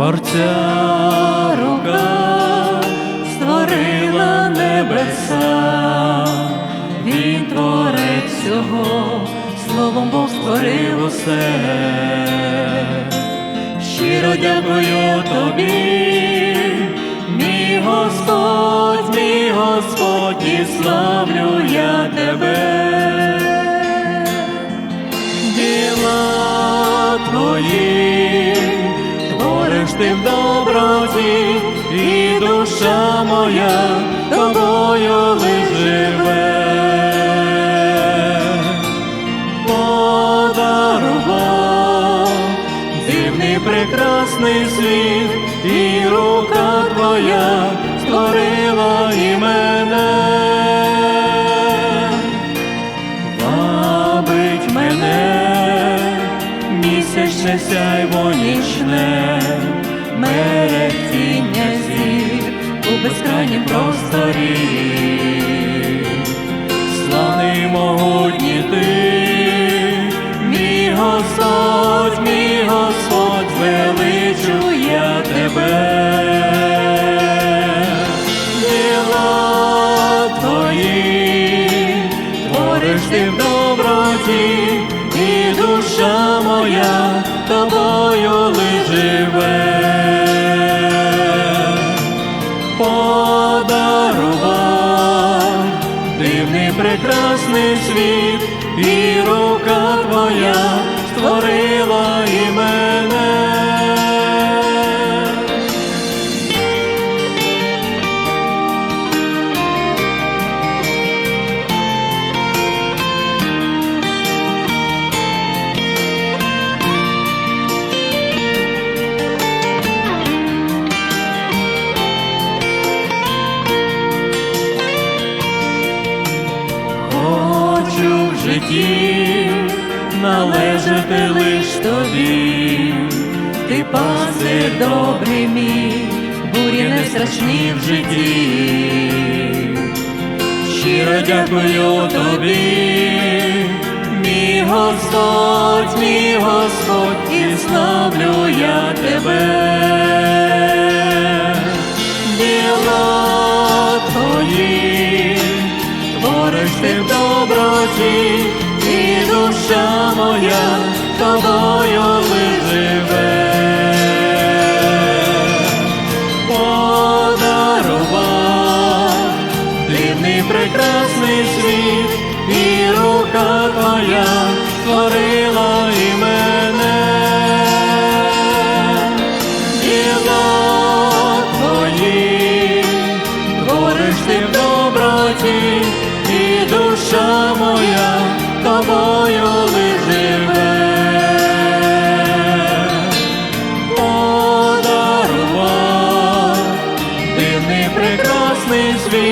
Творця рука створила небеса, Він творець всього, словом Бог створив усе. Щиро дякую тобі, мій Господь, мій Господь, і славлю я тебе. Діла твої, ти в доброті, і душа моя тобою лиш живе. Подарував дивний прекрасний світ, і рука твоя створила і мене. Вабить мене місячне сяйво нічне, мерехтіння зір у безкрайнім просторі. Славний могутній ти, мій Господь, мій Господь, величу я тебе. Ти в доброті, і душа моя тобою лиш Подарував. Дивний прекрасний світ, і житті належати лиш тобі, ти пастир добрий мій, бурі не страшні в житті. Щиро дякую тобі, мій Господь, мій Господь, і славлю я тебе. Діла твої, твориш ти в доброті, і душа моя тобою живе. Подарував дивний прекрасний світ, і рука твоя створила прекрасний світ,